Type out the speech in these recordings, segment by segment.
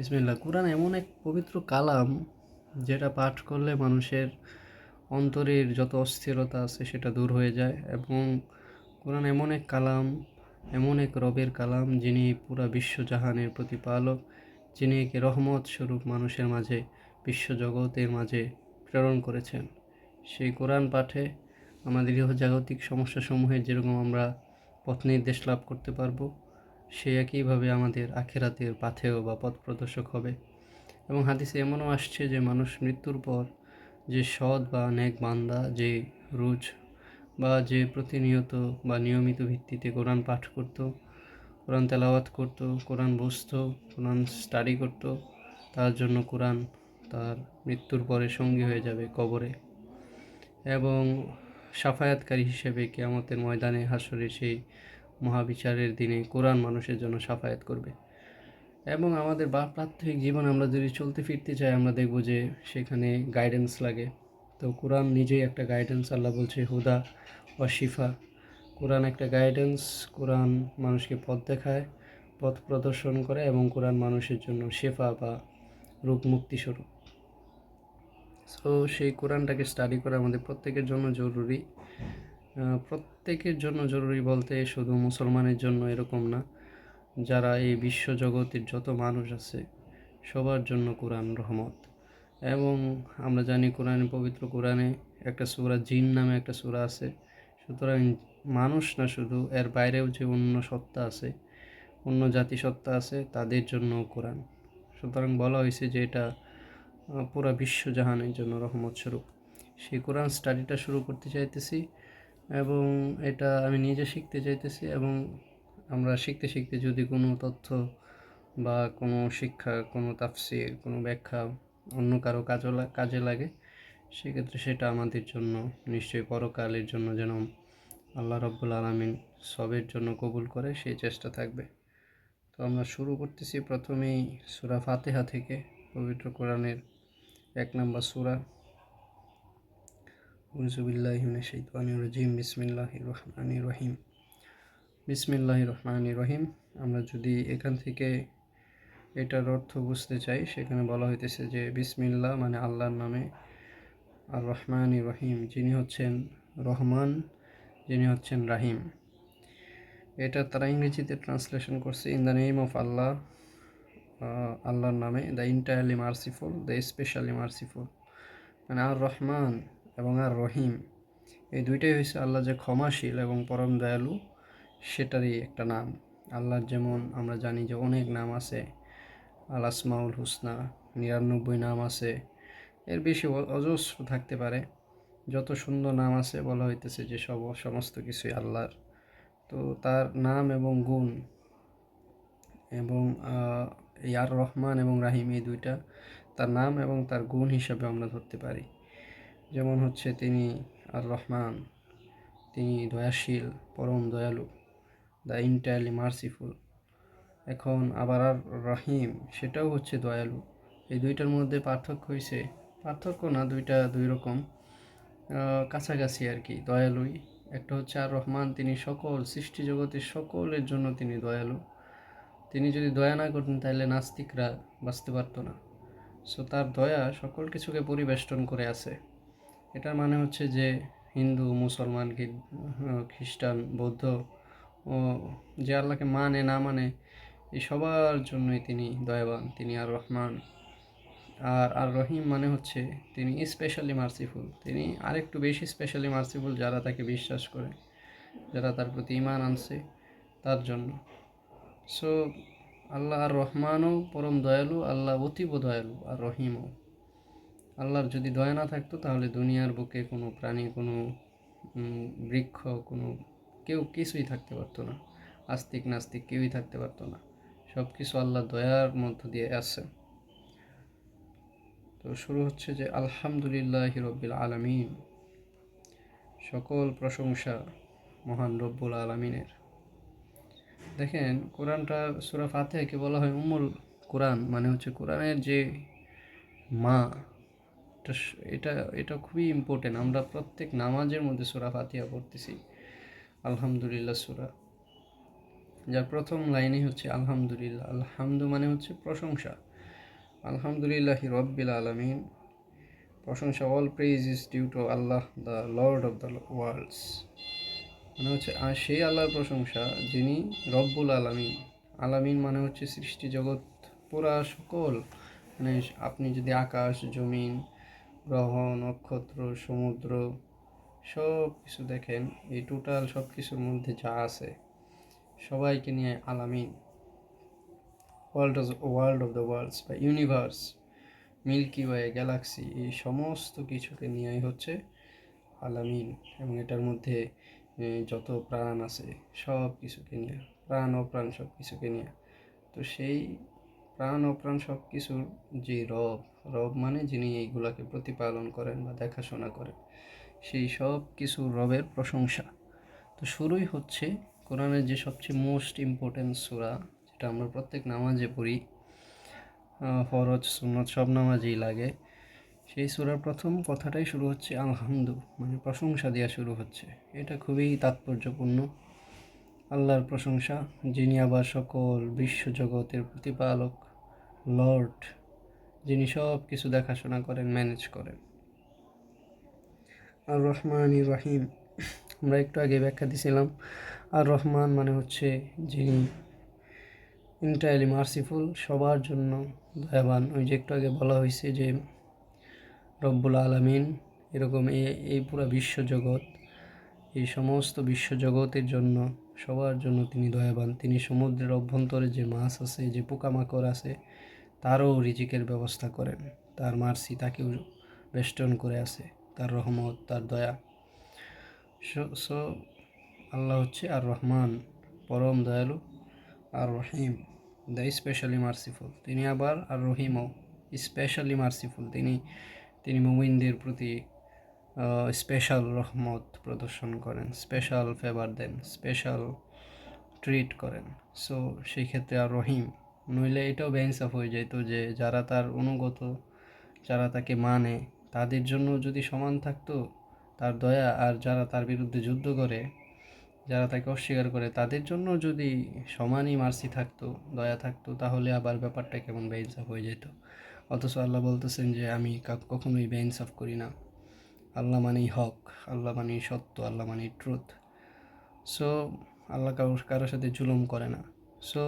বিসমিল্লাহ। কোরআন এমন এক পবিত্র কালাম যেটা পাঠ করলে মানুষের অন্তরের যত অস্থিরতা আছে সেটা দূর হয়ে যায় এবং কোরআন এমন এক কালাম, এমন এক রবের কালাম যিনি পুরা বিশ্বজাহানের প্রতিপালক, যিনি একে রহমত স্বরূপ মানুষের মাঝে, বিশ্বজগতের মাঝে প্রেরণ করেছেন। সেই কোরআন পাঠে আমাদের জাগতিক সমস্যাসমূহের যেরকম আমরা পথ নির্দেশ লাভ করতে পারব সে একইভাবে আমাদের আখেরাতের পাথেও বা পথ প্রদর্শক হবে। এবং হাদিসে এমনও আসছে যে, মানুষ মৃত্যুর পর যে সৎ বা নেক বান্দা, যে রোজ বা যে প্রতিনিয়ত বা নিয়মিত ভিত্তিতে কোরআন পাঠ করত, কোরআন তেলাওয়াত করত, কোরআন বুঝত, কোরআন স্টাডি করত, তার জন্য কোরআন তার মৃত্যুর পরে সঙ্গী হয়ে যাবে কবরে। এবং সাফায়াতকারী হিসেবে কেয়ামতের ময়দানে হাসরে সেই মহাবিচারের দিনে কোরআন মানুষের জন্য সাফায়াত করবে। এবং আমাদের বা প্রাত্যহিক জীবন আমরা যদি চলতে ফিরতে চাই, আমরা দেখব যে সেখানে গাইডেন্স লাগে। তো কোরআন নিজেই একটা গাইডেন্স আল্লাহ বলছে হুদা বা শিফা। কোরআন একটা গাইডেন্স কোরআন মানুষকে পথ দেখায়, পথ প্রদর্শন করে এবং কোরআন মানুষের জন্য শেফা বা রোগ মুক্তি স্বরূপ। সো সেই কোরআনটাকে স্টাডি করা আমাদের প্রত্যেকের জন্য জরুরি। প্রত্যেকের জন্য জরুরি বলতে শুধু মুসলমানের জন্য এরকম না। যারা এই বিশ্বজগতের যত মানুষ আছে, সবার জন্য কোরআন রহমত। এবং আমরা জানি কোরআনে পবিত্র কোরআনে একটা সুরা জিন নামে একটা সুরা আছে। সুতরাং মানুষ না শুধু, এর বাইরেও যে অন্য সত্তা আছে, অন্য জাতিসত্তা আছে, তাদের জন্য কোরআন। সুতরাং বলা হয়েছে যে এটা পুরা বিশ্বজাহানের জন্য রহমত স্বরূপ। সেই কোরআন স্টাডিটা শুরু করতে চাইতেছি। এবং এটা আমি নিজে শিখতে চাইতেছি এবং আমরা শিখতে শিখতে যদি কোনো তথ্য বা কোনো শিক্ষা, কোনো তাফসির, কোনো ব্যাখ্যা অন্য কারও কাজে কাজে লাগে, সেক্ষেত্রে সেটা আমাদের জন্য নিশ্চয়ই পরকালের জন্য যেন আল্লাহ রব্বুল আলমিন সবের জন্য কবুল করে, সেই চেষ্টা থাকবে। তো আমরা শুরু করতেছি প্রথমেই সুরা ফাতেহা থেকে, পবিত্র কোরআনের এক নম্বর সুরা। উজুবিল্লাহিমিন শৈতানির রাজিম। বিসমিল্লাহ রহমানি রহিম। বিসমিল্লাহ রহমানি রহিম। আমরা যদি এখান থেকে এটার অর্থ বুঝতে চাই, সেখানে বলা হইতেছে যে বিসমিল্লাহ মানে আল্লাহর নামে। আর রহমানি রহিম যিনি হচ্ছেন রহমান, যিনি হচ্ছেন রাহিম। এটা তারা ইংরেজিতে ট্রান্সলেশন করছে, in the name of Allah আল্লাহর নামে, the entirely merciful, the especially merciful. মানে আর রহমান এবং আর রহিম। এই দুইটাই হয়েছে আল্লাহ যে ক্ষমাশীল এবং পরম দয়ালু, সেটারই একটা নাম। আল্লাহর যেমন আমরা জানি যে অনেক নাম আছে। আল আসমাউল হুসনা, নিরানব্বই নাম আছে। এর বেশি অজস্র থাকতে পারে। যত সুন্দর নাম আছে বলা হইতেছে যে সব সমস্ত কিছুই আল্লাহর। তো তার নাম এবং গুণ এবং এই আর রহমান এবং রাহিম এই দুইটা, তার নাম এবং তার গুণ হিসাবে আমরা ধরতে পারি। যেমন হচ্ছে তিনি আর রহমান তিনি দয়াশীল, পরম দয়ালু দ্য ইন্টায়ারলি মার্সিফুল। এখন আবার আর রাহিম সেটাও হচ্ছে দয়ালু। এই দুইটার মধ্যে পার্থক্য হয়েছে পার্থক্য না, দুইটা দুই রকম। কাছাকাছি আর কি, দয়ালুই। একটা হচ্ছে আর রহমান তিনি সকল সৃষ্টি জগতের সকলের জন্য তিনি দয়ালু। তিনি যদি দয়া না করতেন তাহলে নাস্তিকরা বাঁচতে পারতো না। সো তার দয়া সকল কিছুকে পরিবেষ্টন করে আছে। এটার মানে হচ্ছে যে হিন্দু, মুসলমান খ্রিস্টান, বৌদ্ধ ও যে আল্লাহকে মানে না মানে এই সবার জন্যই তিনি দয়াবান, তিনি আর রহমান। আর আর রহিম মানে হচ্ছে তিনি স্পেশালি মার্সিফুল তিনি আরেকটু বেশি স্পেশালি মার্সিফুল যারা তাকে বিশ্বাস করে, যারা তার প্রতি ইমান আনছে তার জন্য। সো আল্লাহ আর রহমানও পরম দয়ালু, আল্লাহ অতীব দয়ালু আর রহিমও। আল্লাহর যদি দয়া না থাকতো, তাহলে দুনিয়ার বুকে কোনো প্রাণী, কোনো বৃক্ষ, কোনো কেউ কিছুই থাকতে পারতো না। আস্তিক নাস্তিক কেউই থাকতে পারতো না। সব কিছু আল্লাহ দয়ার মধ্য দিয়ে আছে। তো শুরু হচ্ছে যে আলহামদুলিল্লাহ রব্বিল আলমিন। সকল প্রশংসা মহান রব্বুল আলমিনের। দেখেন, কোরআনটা সুরা ফাতেহাকে বলা হয় উমুল কোরআন মানে হচ্ছে কোরআনের যে মা এটা এটা এটা খুবই ইম্পর্টেন্ট আমরা প্রত্যেক নামাজের মধ্যে সুরা ফাতিহা পড়তেছি। আলহামদুলিল্লাহ সুরা। যার প্রথম লাইনই হচ্ছে আলহামদুলিল্লাহ। আলহামদু মানে হচ্ছে প্রশংসা। আলহামদুলিল্লাহ রব্বিল আলমিন। প্রশংসা all praise is due to Allah the lord of the worlds মানে হচ্ছে, আর সেই আল্লাহর প্রশংসা, যিনি রব্বুল আলামিন। আলামিন মানে হচ্ছে সৃষ্টি জগৎ, পুরা সকল। মানে আপনি যদি আকাশ, জমিন গ্রহ নক্ষত্র, সমুদ্র, সব কিছু দেখেন। এই টোটাল সব কিছুর মধ্যে যা আছে, সবাইকে নিয়ে আলামিন। World world of the worlds বা ইউনিভার্স মিল্কি ওয়ে গ্যালাক্সি এই সমস্ত কিছুকে নিয়েই হচ্ছে আলামিন। এবং এটার মধ্যে যত প্রাণ আছে, সব কিছুকে নিয়ে, প্রাণ অপ্রাণ সব কিছুকে নিয়ে। তো সেই প্রাণ অপ্রাণ সব কিছুর যে রব রব মানে যিনি এইগুলাকে প্রতিপালন করেন বা দেখাশোনা করেন, সেই সব কিছু রবের প্রশংসা। তো শুরুই হচ্ছে কোরআনের যে সবচেয়ে মোস্ট ইম্পর্টেন্ট সূরা, যেটা আমরা প্রত্যেক নামাজে পড়ি ফরজ, সুন্নত, সব নামাজেই লাগে। সেই সূরার প্রথম কথাটাই শুরু হচ্ছে আলহামদু মানে প্রশংসা দেওয়া শুরু হচ্ছে। এটা খুবই তাৎপর্যপূর্ণ। আল্লাহর প্রশংসা, যিনি আবার সকল বিশ্বজগতের প্রতিপালক লর্ড, যিনি সব কিছু দেখাশোনা করেন, ম্যানেজ করেন। আর রহমান রাহিম, আমরা একটু আগে ব্যাখ্যা দিছিলাম। আর রহমান মানে হচ্ছে যিনি ইন্টায়ারলি মার্সিফুল সবার জন্য দয়াবান। ওই যে একটু আগে বলা হয়েছে যে, রব্বুল আলমিন, এরকম এই এই পুরো বিশ্বজগৎ, এই সমস্ত বিশ্বজগতের জন্য, সবার জন্য তিনি দয়াবান। তিনি সমুদ্রের অভ্যন্তরে যে মাছ আছে, যে পোকামাকড় আছে তারও রিজিকের ব্যবস্থা করেন। তার মার্সি তাকেও বেষ্টন করে আছে। তার রহমত, তার দয়া। সো আল্লাহ হচ্ছে আর রহমান, পরম দয়ালু, আর রহিম দ্য স্পেশালি মার্সিফুল তিনি আবার আর রহিমও স্পেশালি মার্সিফুল তিনি তিনি মুমিনদের প্রতি স্পেশাল রহমত প্রদর্শন করেন স্পেশাল ফেভার দেন স্পেশাল ট্রিট করেন। সো, সেই ক্ষেত্রে আর রহিম নইলে এটাও বেইনসাফ হয়ে যেত যে যারা তার অনুগত, যারা তাকে মানে তাদের জন্য যদি সমান থাকতো তার দয়া আর যারা তার বিরুদ্ধে যুদ্ধ করে, যারা তাকে অস্বীকার করে, তাদের জন্য যদি সমানই মার্সি থাকতো, দয়া থাকতো, তাহলে আবার ব্যাপারটা কেমন বেইনসাফ হয়ে যেত অথচ আল্লাহ বলতেছেন যে, আমি কখনোই বেইনসাফ করি না। আল্লাহ মানেই হক, আল্লাহ মানেই সত্য, আল্লাহ মানেই ট্রুথ সো আল্লাহ কারও কারোর সাথে জুলুম করে না। সো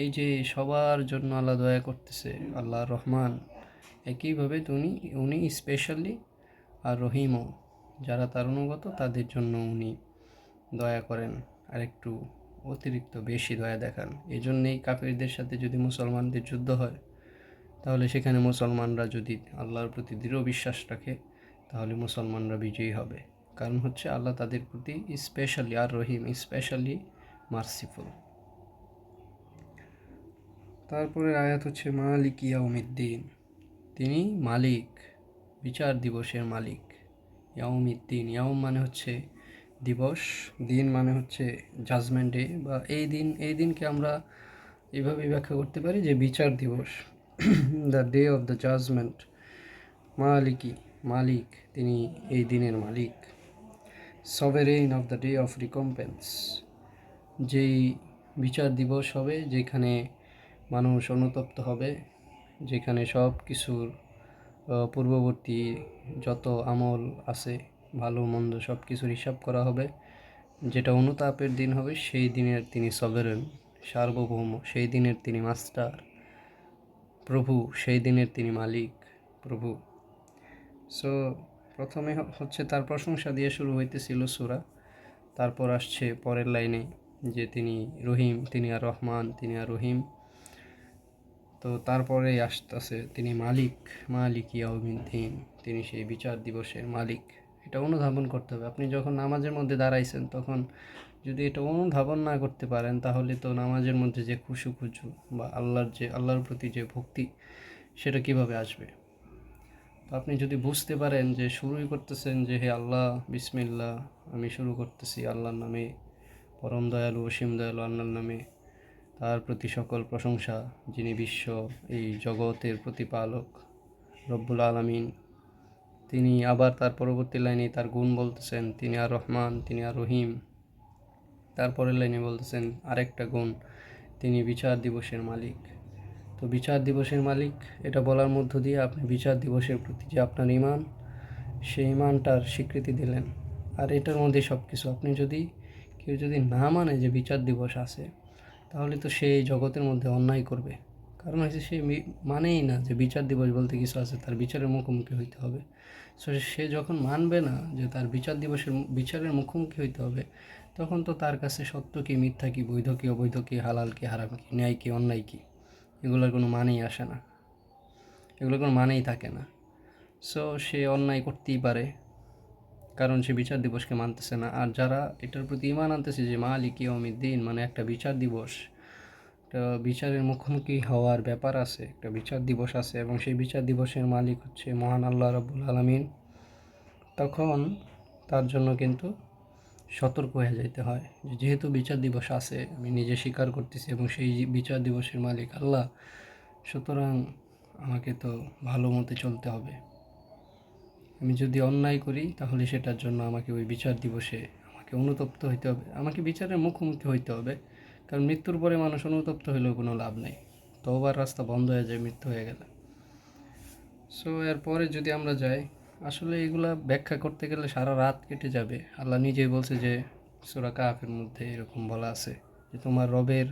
এই যে সবার জন্য আল্লাহ দয়া করতেছে আল্লাহ রহমান। একইভাবে উনি উনি স্পেশালি আর রহিমও, যারা তার অনুগত তাদের জন্য উনি দয়া করেন। আর একটু অতিরিক্ত বেশি দয়া দেখান। এই জন্যেই কাফেরদের সাথে যদি মুসলমানদের যুদ্ধ হয়, তাহলে সেখানে মুসলমানরা যদি আল্লাহর প্রতি দৃঢ় বিশ্বাস রাখে, তাহলে মুসলমানরা বিজয়ী হবে। কারণ হচ্ছে আল্লাহ তাদের প্রতি স্পেশালি আর রহিম স্পেশালি মার্সিফুল তারপরে আয়াত হচ্ছে মালিক ইয়াউমিদ্দিন। তিনি মালিক, বিচার দিবসের মালিক ইয়াউমিদ্দিন। ইয়াউম মানে হচ্ছে দিবস, দিন মানে হচ্ছে জাজমেন্ট ডে বা এই দিন, এই দিনকে আমরা এইভাবে ব্যাখ্যা করতে পারি যে বিচার দিবস। The day of the judgement মালিকি, মালিক, তিনি এই দিনের মালিক। Sovereign of the day of recompense যেই বিচার দিবস হবে যেখানে মানুষ অনুতপ্ত হবে, যেখানে সব কিছুর পূর্ববর্তী যত আমল আছে, ভালো, মন্দ সব কিছুর হিসাব করা হবে। যেটা অনুতাপের দিন হবে, সেই দিনের তিনি সবেরেন সার্বভৌম, সেই দিনের তিনি মাস্টার প্রভু, সেই দিনের তিনি মালিক, প্রভু। সো প্রথমে হচ্ছে তার প্রশংসা দিয়ে শুরু হইতেছিল সুরা। তারপর আসছে পরের লাইনে যে তিনি রহিম, তিনি আর রহমান, তিনি আর রহিম। তো তারপরেই আসতেছে তিনি মালিক মালিক ইয়াউমিদ্দিন তিনি। সেই বিচার দিবসের মালিক। এটা অনুধাবন করতে হবে। আপনি যখন নামাজের মধ্যে দাঁড়াইছেন, তখন যদি এটা অনুধাবন না করতে পারেন, তাহলে তো নামাজের মধ্যে যে খুশু খুশু বা আল্লাহর যে, আল্লাহর প্রতি যে ভক্তি, সেটা কীভাবে আসবে? তো আপনি যদি বুঝতে পারেন যে শুরুই করতেছেন যে, হে আল্লাহ, বিসমিল্লাহ, আমি শুরু করতেছি আল্লাহর নামে, পরম দয়ালু অসীম দয়ালু আল্লাহর নামে। তার প্রতি সকল প্রশংসা, যিনি বিশ্ব এই জগতের প্রতিপালক, রব্বুল আলামিন। তিনি আবার তার পরবর্তী লাইনে তার গুণ বলতেছেন, তিনি আর রহমান, তিনি আর রহিম। তারপরের লাইনে বলতেছেন, আরেকটা গুণ, তিনি বিচার দিবসের মালিক। তো বিচার দিবসের মালিক, এটা বলার মধ্য দিয়ে আপনি বিচার দিবসের প্রতি যে আপনার ইমান সেই ইমানটার স্বীকৃতি দিলেন। আর এটার মধ্যে সব কিছু আপনি যদি কেউ যদি না মানে যে বিচার দিবস আছে তাহলে তো সে জগতের মধ্যে অন্যায় করবে। কারণ হচ্ছে সে মানেই না যে বিচার দিবস বলতে কিছু আছে, তার বিচারের মুখোমুখি হইতে হবে। সো সে যখন মানবে না যে তার বিচার দিবসের বিচারের মুখোমুখি হইতে হবে, তখন তো তার কাছে সত্য কি, মিথ্যা কি, বৈধ কি, অবৈধ কি, হালাল কি, হারাম কি, ন্যায় কি, অন্যায় কি, এগুলোর কোনো মানেই আসে না। এগুলোর কোনো মানেই থাকে না। সো সে অন্যায় করতেই পারে। কারণ সে বিচার দিবসকে মানতেছে না। আর যারা এটার প্রতি ইমান আনতেছে যে মালিক দিন মানে একটা বিচার দিবস, একটা বিচারের মুখোমুখি হওয়ার ব্যাপার আছে, একটা বিচার দিবস আছে এবং সেই বিচার দিবসের মালিক হচ্ছে মহান আল্লাহ রাবুল আলমিন, তখন তার জন্য কিন্তু সতর্ক হয়ে যাইতে হয় যেহেতু বিচার দিবস আছে, আমি নিজে স্বীকার করতেছি এবং সেই বিচার দিবসের মালিক আল্লাহ, সুতরাং আমাকে তো ভালো মতে চলতে হবে। আমি যদি অন্যায় করি, তাহলে সেটার জন্য আমাকে ওই বিচার দিবসে আমাকে অনুতপ্ত হইতে হবে। আমাকে বিচারের মুখোমুখি হইতে হবে। কারণ মৃত্যুর পরে মানুষ অনুতপ্ত হলেও কোনো লাভ নেই। তবার রাস্তা বন্ধ হয়ে যায়, মৃত্যু হয়ে গেলে। সো এরপরে যদি আমরা যাই, আসলে এগুলা ব্যাখ্যা করতে গেলে সারা রাত কেটে যাবে। আল্লাহ নিজেই বলছে যে, সুরা কাফের মধ্যে এরকম বলা আছে যে, তোমার রবের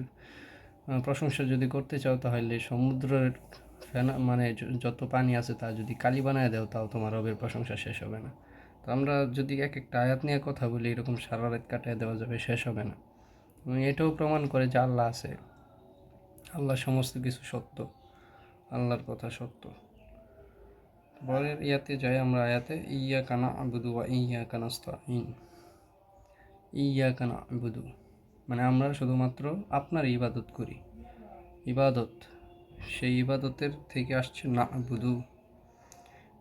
প্রশংসা যদি করতে চাও, তাহলে সমুদ্রের ফেনা মানে যত পানি আছে তা যদি কালি বানায় দাও, তাও তোমার রবের প্রশংসা শেষ হবে না। তো আমরা যদি এক একটা আয়াত নিয়ে কথা বলি, এরকম সারা রাত কাটিয়ে দেওয়া যাবে, শেষ হবে না। এবং এটাও প্রমাণ করে যে আল্লাহ আছে। আল্লাহ সমস্ত কিছু সত্য। আল্লাহর কথা সত্য। পরের ইয়াতে যাই আমরা আয়াতে ইয়া কানা আবুদু বা ইয়া কানাস্তাইন ইয়া কানা আবুদু মানে আমরা শুধুমাত্র আপনার ইবাদত করি। ইবাদত। সেই ইবাদতের থেকে আসছে না আবুদু।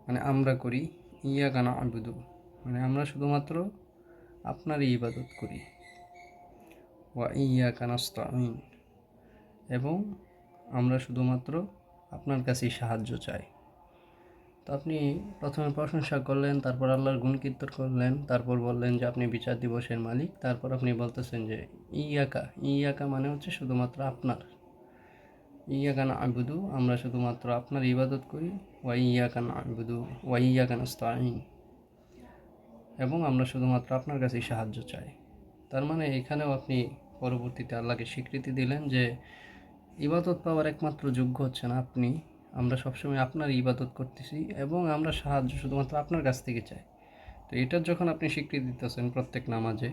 মানে আমরা করি ইয়া কানা আবুদু। মানে আমরা শুধুমাত্র আপনারই ইবাদত করি। ওয়া ইয়া কানাস্তাইন এবং আমরা শুধুমাত্র আপনার কাছেই সাহায্য চাই। তো আপনি প্রথমে প্রশংসা করলেন, তারপর আল্লাহর গুণ কীর্তন করলেন, তারপর বললেন যে আপনি বিচার দিবসের মালিক, তারপর আপনি বলতেছেন যে ইয়াকা। ইয়াকা মানে হচ্ছে শুধুমাত্র আপনার। ইয়াকা না আবুদু আমরা শুধুমাত্র আপনার ইবাদত করি, ওয়া ইয়াকা না আবুদু ওয়া ইয়াকা নাস্তাইন এবং আমরা শুধুমাত্র আপনার কাছেই সাহায্য চাই। তার মানে এখানেও আপনি পরবর্তীতে আল্লাহকে স্বীকৃতি দিলেন যে, ইবাদত পাওয়ার একমাত্র যোগ্য হচ্ছেন আপনি। আমরা সবসময় আপনার ইবাদত করতেছি এবং আমরা সাহায্য শুধুমাত্র আপনার কাছ থেকে চাই। তো এটার যখন আপনি স্বীকৃতি দিতেছেন প্রত্যেক নামাজে,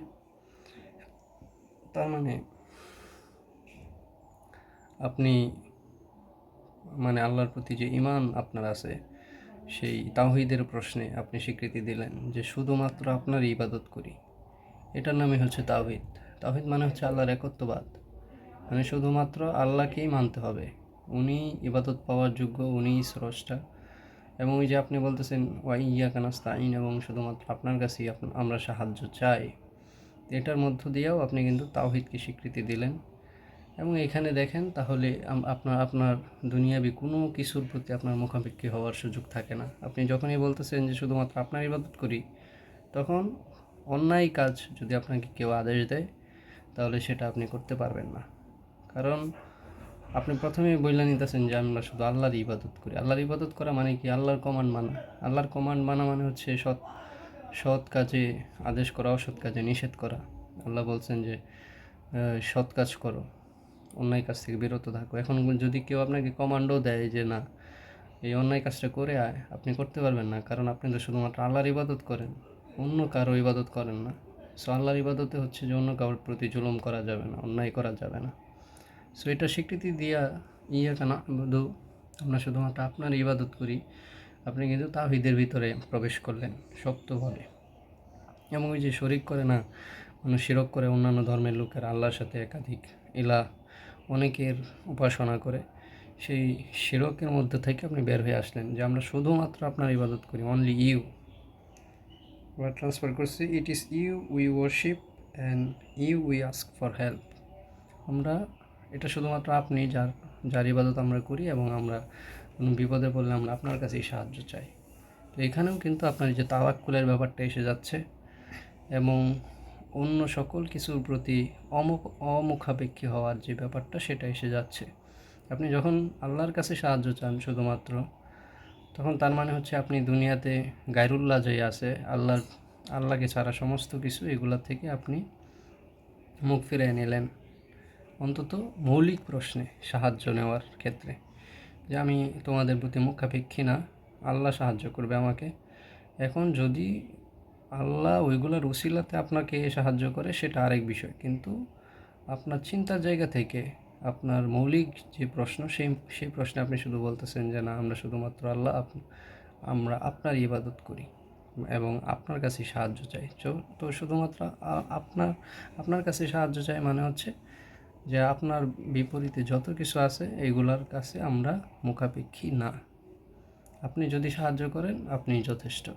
তার মানে আপনি মানে আল্লাহর প্রতি যে ইমান আপনার আছে, সেই তাওহিদের প্রশ্নে আপনি স্বীকৃতি দিলেন যে শুধুমাত্র আপনার ইবাদত করি। এটার নামই হচ্ছে তাওহিদ। তাওহিদ মানে হচ্ছে আল্লাহর একত্ববাদ। মানে শুধুমাত্র আল্লাহকেই মানতে হবে। উনি ইবাদত পাওয়ার যোগ্য, উনিই স্রষ্টা। এবং ওই যে আপনি বলতেছেন ওয়াই ইয়া কানাস্তাইন এবং শুধুমাত্র আপনার কাছেই আমরা সাহায্য চাই। এটার মধ্য দিয়েও আপনি কিন্তু তাওহিদকে স্বীকৃতি দিলেন। এবং এখানে দেখেন তাহলে আপনার আপনার দুনিয়াবি কোনো কিছুর প্রতি আপনার মুখাপেক্ষি হওয়ার সুযোগ থাকে না। আপনি যখনই বলতেছেন যে শুধুমাত্র আপনার ইবাদত করি, তখন অন্যায় কাজ যদি আপনাকে কেউ আদেশ দেয়, তাহলে সেটা আপনি করতে পারবেন না। কারণ আপনি প্রথমেই বইলা নিতেছেন যে আমরা শুধু আল্লাহর ইবাদত করি। আল্লাহর ইবাদত করা মানে কি? আল্লাহর কমান্ড মানা। আল্লাহর কমান্ড মানা মানে হচ্ছে সৎ সৎ কাজে আদেশ করা, অসৎ কাজে নিষেধ করা। আল্লাহ বলছেন যে সৎ কাজ করো। অন্যায় কাজ থেকে বিরত থাকো। এখন যদি কেউ আপনাকে কমান্ডও দেয় যে না, এই অন্যায় কাজটা করে আয়, আপনি করতে পারবেন না। কারণ আপনি তো শুধুমাত্র আল্লাহর ইবাদত করেন, অন্য কারও ইবাদত করেন না। সো আল্লাহর ইবাদতে হচ্ছে যে অন্য কারোর প্রতি জুলুম করা যাবে না, অন্যায় করা যাবে না। সো এটা স্বীকৃতি দিয়া ইয়া কানা বধু আমরা শুধুমাত্র আপনার ইবাদত করি। আপনি কিন্তু তাহিদের ভিতরে প্রবেশ করলেন শক্তভাবে। এবং ওই যে শরিক করে না মানুষ শিরক করে অন্যান্য ধর্মের লোকের আল্লাহর সাথে একাধিক ইলা অনেকের উপাসনা করে, সেই শিরকের মধ্যে থেকে আপনি বের হয়ে আসলেন যে আমরা শুধুমাত্র আপনার ইবাদত করি অনলি ইউ আমরা ট্রান্সফার করছি it is you we worship and you we ask for help আমরা, এটা শুধুমাত্র আপনি যার যার ইবাদত আমরা করি এবং আমরা কোনো বিপদে পড়লে আমরা আপনার কাছেই সাহায্য চাই। তো এখানেও কিন্তু আপনার যে তাওয়াক্কুলের ব্যাপারটা এসে যাচ্ছে এবং অন্য সকল কিছুর প্রতি অমুখ অমুখাপেক্ষী হওয়ার যে ব্যাপারটা, সেটা এসে যাচ্ছে। আপনি যখন আল্লাহর কাছে সাহায্য চান শুধুমাত্র, তখন তার মানে হচ্ছে আপনি দুনিয়াতে গায়রুল্লাহ যে আছে, আল্লাহর, আল্লাহকে ছাড়া সমস্ত কিছু এগুলোর থেকে আপনি মুখ ফিরিয়ে নিলেন। অন্তত মৌলিক প্রশ্নে সাহায্য নেওয়ার ক্ষেত্রে। যে আমি তোমাদের প্রতি মুখাপেক্ষী না, আল্লাহ সাহায্য করবে আমাকে। এখন যদি আল্লাহ ওইগুলোর উসিলাতে আপনাকে সাহায্য করে, সেটা আরেক বিষয়। কিন্তু আপনার চিন্তার জায়গা থেকে আপনার মৌলিক যে প্রশ্ন, সেই সেই প্রশ্নে আপনি শুধু বলতেছেন যে, না, আমরা শুধুমাত্র আল্লাহ আমরা আপনার ইবাদত করি এবং আপনার কাছে সাহায্য চাই। তো- শুধুমাত্র আপনার আপনার কাছে সাহায্য চাই মানে হচ্ছে যে, আপনার বিপরীতে যত কিছু আছে এইগুলার কাছে আমরা মুখাপেক্ষী না। আপনি যদি সাহায্য করেন, আপনি যথেষ্ট।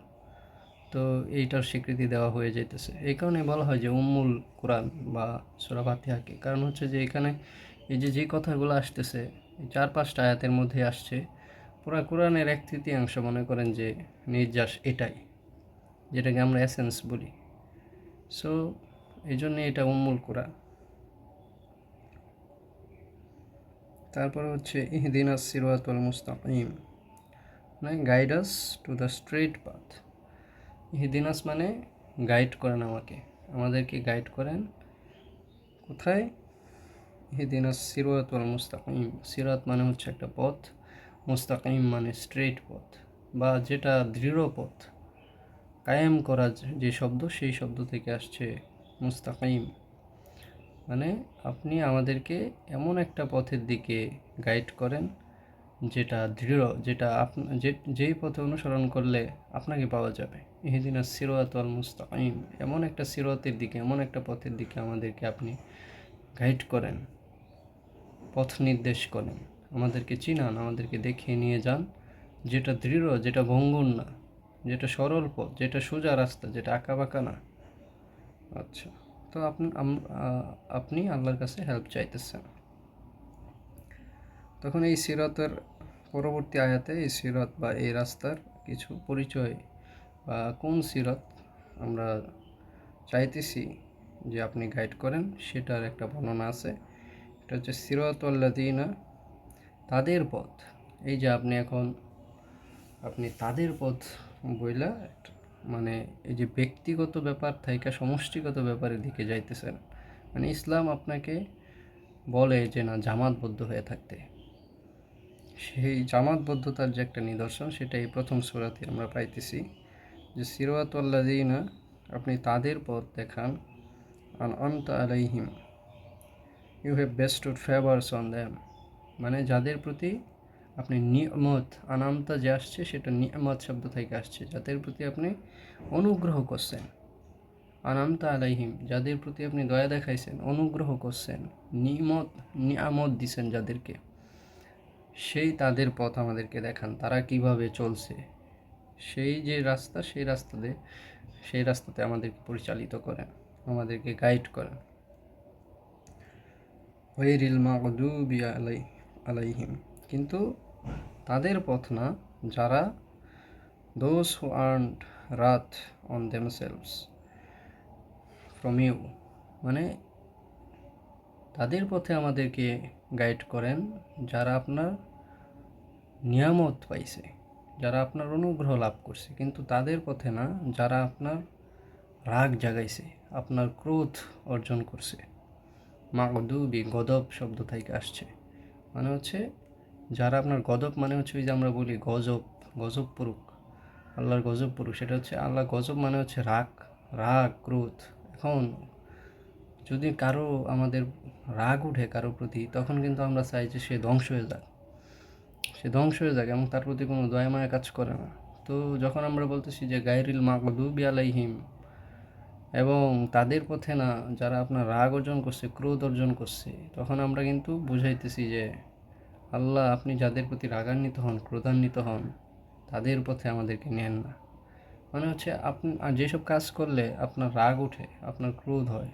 তো এইটার স্বীকৃতি দেওয়া হয়ে যাইতেছে। এই কারণে বলা হয় যে উম্মুল কোরআন বা সুরা ফাতিহাকে। কারণ হচ্ছে যে এখানে এই যে যে কথাগুলো আসতেছে চার পাঁচটা আয়াতের মধ্যে আসছে, পুরা কোরআনের এক তৃতীয়াংশ মনে করেন যে নির্যাস এটাই, যেটাকে আমরা এসেন্স বলি। সো এই জন্যে এটা উম্মুল কোরআন। তারপরে হচ্ছে ইহদিনাস সিরাতুল মুস্তাকিম। মানে guide us to the straight path ইহদিনাস মানে গাইড করেন আমাকে। আমাদেরকে গাইড করেন। কোথায়? ইহদিনাস সিরাতুল মুস্তাকিম। সিরাত মানে হচ্ছে একটা পথ। মুস্তাকিম মানে স্ট্রেট পথ বা যেটা দৃঢ় পথ। কায়েম করা যে- শব্দ, সেই শব্দ থেকে আসছে মুস্তাকিম। মানে আপনি আমাদেরকে এমন একটা পথের দিকে গাইড করেন যেটা দৃঢ়, যেটা আপ যে, যেই পথে অনুসরণ করলে আপনাকে পাওয়া যাবে। ইহিদিনা সিরোয়াত আল মুস্তাকিম। এমন একটা সিরতের দিকে, এমন একটা পথের দিকে আমাদেরকে আপনি গাইড করেন, পথ নির্দেশ করেন। আমাদেরকে চিনান, আমাদেরকে দেখিয়ে নিয়ে যান। যেটা দৃঢ়, যেটা ভঙ্গুর না, যেটা সরল পথ, যেটা সোজা রাস্তা, যেটা আঁকা বাঁকা না। আচ্ছা তো আপনি আপনি আল্লাহর কাছে হেল্প চাইতেছেন। তখন এই সিরাতের পরবর্তী আয়াতে এই সিরাত বা এই রাস্তার কিছু পরিচয় বা কোন সিরাত আমরা চাইতেছি যে আপনি গাইড করেন, সেটার একটা বর্ণনা আছে। এটা হচ্ছে সিরাতুল্লাদিনা তাদের পথ। এই যে আপনি এখন, আপনি তাদের পথ বইলা মানে এই যে ব্যক্তিগত ব্যাপার থেকে সমষ্টিগত ব্যাপারের দিকে যাইতেছেন। মানে ইসলাম আপনাকে বলে যে না, জামাতবদ্ধ হয়ে থাকতে। সেই জামাতবদ্ধতার যে একটা নিদর্শন সেটা এই প্রথম সুরাতে আমরা পাইতেছি। যে সিরোয়াতুল্লাদিনা আপনি তাদের পথ দেখান। আন অন্ত আলাইহিম, you have bestowed favours on them মানে যাদের প্রতি আপনি নিয়মত, আনামতা যে আসছে, সেটা নিয়মত শব্দ থেকে আসছে। যাদের প্রতি আপনি অনুগ্রহ করছেন, আনামতা আলাইহিম, যাদের প্রতি আপনি দয়া দেখাইছেন, অনুগ্রহ করছেন, নিয়মত, নিয়ামত দিছেন যাদেরকে, সেই তাদের পথ আমাদেরকে দেখান। তারা কীভাবে চলছে? সেই যে রাস্তা, সেই রাস্তাতে সেই রাস্তাতে আমাদেরকে পরিচালিত করে আমাদেরকে গাইড করেন। ওয়াইরিল মাগদুবি আলাই, আলাইহিম। কিন্তু তাদের পথ না, যারা those who earned wrath on themselves from you মানে তাদের পথে আমাদেরকে গাইড করেন, যারা আপনার নিয়ামত পাইছে। যারা আপনার অনুগ্রহ লাভ করছে, কিন্তু তাদের পথে না, যারা আপনার রাগ জাগাইছে, আপনার ক্রোধ অর্জন করছে। মাগদুবি গদব শব্দ থেকে আসছে। মানে হচ্ছে, যারা আপনার গদব মানে হচ্ছে ওই যে আমরা বলি গজব গজব পুরুক, আল্লাহর গজব পুরুক, সেটা হচ্ছে আল্লাহ গজব মানে হচ্ছে রাগ রাগ, ক্রোধ। এখন যদি কারও আমাদের রাগ উঠে কারও প্রতি, তখন কিন্তু আমরা চাই যে সে ধ্বংস হয়ে যাক। সে ধ্বংস হয়ে যাক এবং তার প্রতি কোনো দয়া মায়া কাজ করে না। তো যখন আমরা বলতেছি যে গাইরিল মাগদুবি আলাইহিম এবং তাদের পথে না যারা আপনার রাগ অর্জন করছে, ক্রোধ অর্জন করছে, তখন আমরা কিন্তু বুঝাইতেছি যে আল্লাহ আপনি যাদের প্রতি রাগান্বিত হন, ক্রোধান্বিত হন, তাদের পথে আমাদেরকে নেন না। মানে হচ্ছে আপনি, আর যেসব কাজ করলে আপনার রাগ ওঠে, আপনার ক্রোধ হয়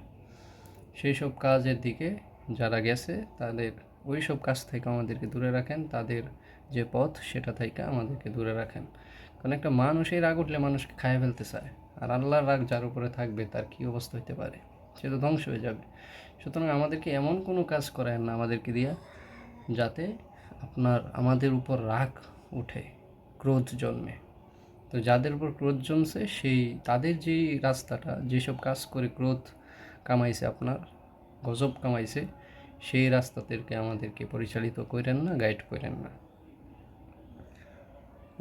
সেই সব কাজের দিকে যারা গেছে, তাদের ওই সব কাজ থেকে আমাদেরকে দূরে রাখেন, তাদের যে পথ সেটা থেকে আমাদেরকে দূরে রাখেন। কারণ একটা মানুষের রাগ উঠলে মানুষকে খায় ফেলতে চায়, আর আল্লাহর রাগ যার উপরে থাকবে তার কী অবস্থা হতে পারে? সে তো ধ্বংস হয়ে যাবে। সুতরাং আমাদেরকে এমন কোনো কাজ করায় না আমাদেরকে দিয়া, যাতে আপনার, আমাদের উপর রাগ উঠে ক্রোধ জন্মে। তো যাদের উপর ক্রোধ জমছে সেই তাদের যেই রাস্তাটা, যেসব কাজ করে ক্রোধ কামাইছে আপনার, গজব কামাইছে সেই রাস্তাদেরকে আমাদেরকে পরিচালিত করেন না গাইড করেন না।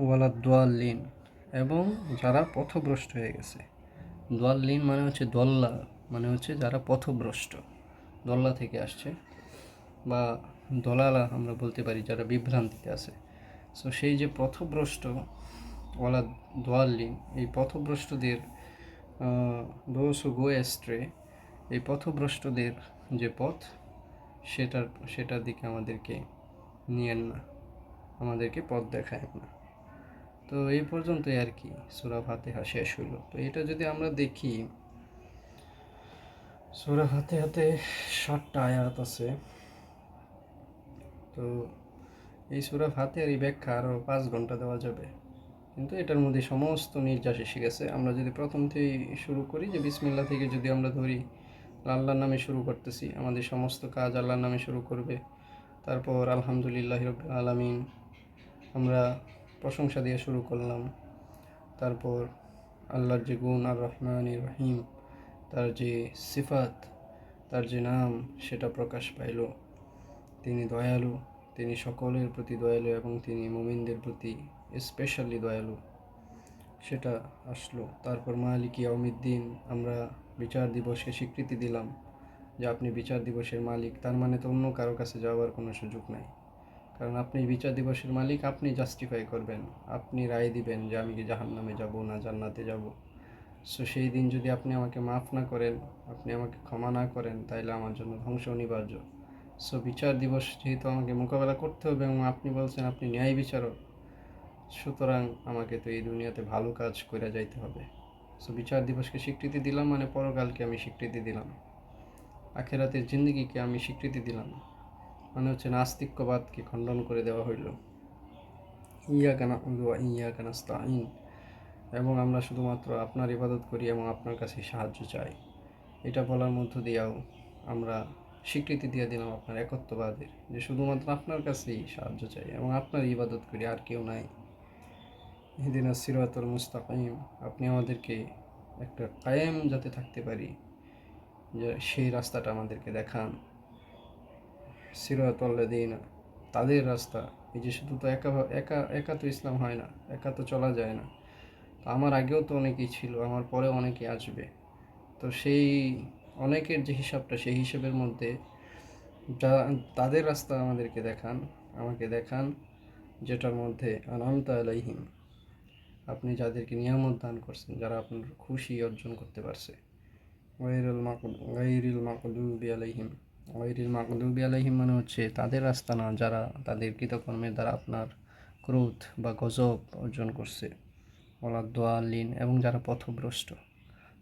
ওয়ালা দোয়াল্লিন। এবং যারা পথভ্রষ্ট হয়ে গেছে। দোয়াল্লিন মানে হচ্ছে দল্লা মানে হচ্ছে যারা পথভ্রষ্ট। দল্লা থেকে আসছে। বা দলালা আমরা বলতে পারি যারা বিভ্রান্তিতে আছে। সো সেই যে পথভ্রষ্ট, ওয়ালা দোয়াল্লিন, এই পথভ্রষ্টদের দোষ গো এস্ট্রে এই পথভ্রষ্টদের যে পথ সেটার সেটার দিকে আমাদেরকে নিয়েন না। আমাদেরকে পথ দেখায় না। তো এই পর্যন্তই আর কি সুরা ফাতেহা শেষ হইল। তো এটা যদি আমরা দেখি, সুরা ফাতেহাতে ষাটটা আয়াত আছে। তো এই সুরা ফাতেহার এই ব্যাখ্যা আরও পাঁচ ঘণ্টা দেওয়া যাবে। কিন্তু এটার মধ্যে সমস্ত নির্যাস এসে গেছে। আমরা যদি প্রথম থেকেই শুরু করি যে বিসমিল্লা থেকে যদি আমরা ধরি আল্লাহর নামে শুরু করতেছি। আমাদের সমস্ত কাজ আল্লাহর নামে শুরু করবে। তারপর আলহামদুলিল্লাহ আলমিন আমরা প্রশংসা দিয়ে শুরু করলাম। তারপর আল্লাহর যে গুণ আর রহমান রহিম, তার যে সিফাত, তার যে নাম, সেটা প্রকাশ পাইল। তিনি দয়ালু, তিনি সকলের প্রতি দয়ালু এবং তিনি মুমিনদের প্রতি স্পেশালি দয়ালু। সেটা আসলো। তারপর মালিক ইয়াউমিদ্দিন, আমরা বিচার দিবসকে স্বীকৃতি দিলাম যে আপনি বিচার দিবসের মালিক। তার মানে তো অন্য কারও কাছে যাওয়ার কোনো সুযোগ নাই। কারণ আপনি বিচার দিবসের মালিক, আপনি জাস্টিফাই করবেন। আপনি রায় দিবেন যে আমি কি জাহান নামে যাব না জান্নাতে যাব। সো সেই দিন যদি আপনি আমাকে মাফ না করেন, আপনি আমাকে ক্ষমা না করেন, তাইলে আমার জন্য ধ্বংস অনিবার্য। সো বিচার দিবস যেহেতু আমাকে মোকাবেলা করতে হবে এবং আপনি বলছেন আপনি ন্যায় বিচারক, সুতরাং আমাকে তো এই দুনিয়াতে ভালো কাজ করে যাইতে হবে। সো বিচার দিবসকে স্বীকৃতি দিলাম মানে পরকালকে আমি স্বীকৃতি দিলাম আখেরাতের জিন্দগিকে আমি স্বীকৃতি দিলাম মানে হচ্ছে নাস্তিক্যবাদকে খণ্ডন করে দেওয়া হইল ইয়া কানা ইয়া কানাস্তাইন এবং আমরা শুধুমাত্র আপনার ইবাদত করি এবং আপনার কাছে সাহায্য চাই এটা বলার মধ্য দিয়েও আমরা স্বীকৃতি দিয়ে দিলাম আপনার একত্ববাদের যে শুধুমাত্র আপনার কাছেই সাহায্য চাই এবং আপনার ইবাদত করি আর কেউ নাই হিদিন সিরাতুল মুস্তাকিম, আপনি আমাদেরকে একটা কায়েম যাতে থাকতে পারি, যে সেই রাস্তাটা আমাদেরকে দেখান। সিরাতুল্লাদিন তাদের রাস্তা, এই যে শুধু তো একা একা একা তো ইসলাম হয় না, একা তো চলা যায় না। তো আমার আগেও তো অনেকেই ছিল, আমার পরেও অনেকে আসবে। তো সেই অনেকের যে হিসাবটা, সেই হিসাবের মধ্যে যা, তাদের রাস্তা আমাদেরকে দেখান, আমাকে দেখান, যেটার মধ্যে আনন্দ আলাইহিম। আপনি যাদেরকে নিয়ামত দান করছেন, যারা আপনার খুশি অর্জন করতে পারছে। গাইরুল মাকুল গাইরুল মাকদুবি আলাইহিম। গাইরুল মাকদুবি আলাইহিম মানে হচ্ছে তাদের রাস্তা না যারা তাদের কৃতকর্মের দ্বারা আপনার ক্রোধ বা গজব অর্জন করছে। ওলা দোয়ালিন, এবং যারা পথভ্রষ্ট।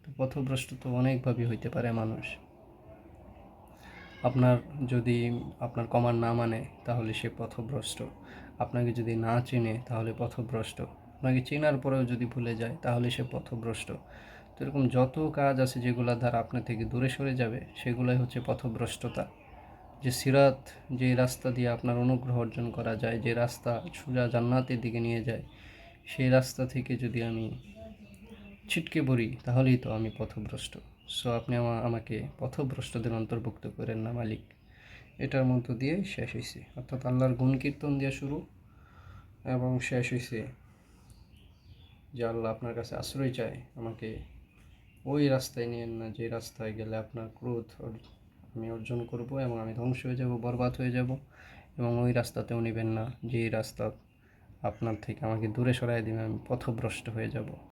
তো পথভ্রষ্ট তো অনেকভাবে হইতে পারে মানুষ। আপনার যদি আপনার কমার না মানে তাহলে সে পথভ্রষ্ট। আপনাকে যদি না চেনে, তাহলে পথভ্রষ্ট। আপনাকে চেনার পরেও যদি ভুলে যায়, তাহলে সে পথভ্রষ্ট। তো এরকম যত কাজ আছে যেগুলোর দ্বারা আপনার থেকে দূরে সরে যাবে, সেগুলোই হচ্ছে পথভ্রষ্টতা। যে সিরাত, যে রাস্তা দিয়ে আপনার অনুগ্রহ অর্জন করা যায়, যে রাস্তা সোজা জান্নাতের দিকে নিয়ে যায়, সেই রাস্তা থেকে যদি আমি ছিটকে পড়ি, তাহলেই তো আমি পথভ্রষ্ট। সো আপনি আমা, আমাকে পথভ্রষ্টদের অন্তর্ভুক্ত করেন না, মালিক। এটার মধ্য দিয়ে শেষ হয়েছে অর্থাৎ আল্লাহর গুণ কীর্তন দিয়ে শুরু, এবং শেষ হয়েছে যে আল্লাহ আপনার কাছে আশ্রয় চায়, আমাকে ওই রাস্তায় নিয়েন না, যে রাস্তায় গেলে আপনার ক্রোধ আমি অর্জন করব এবং আমি ধ্বংস হয়ে যাব, বরবাদ হয়ে যাব এবং ওই রাস্তাতেও নেবেন না যে রাস্তা আপনার থেকে আমাকে দূরে সরাই দেবে, আমি পথভ্রষ্ট হয়ে যাব।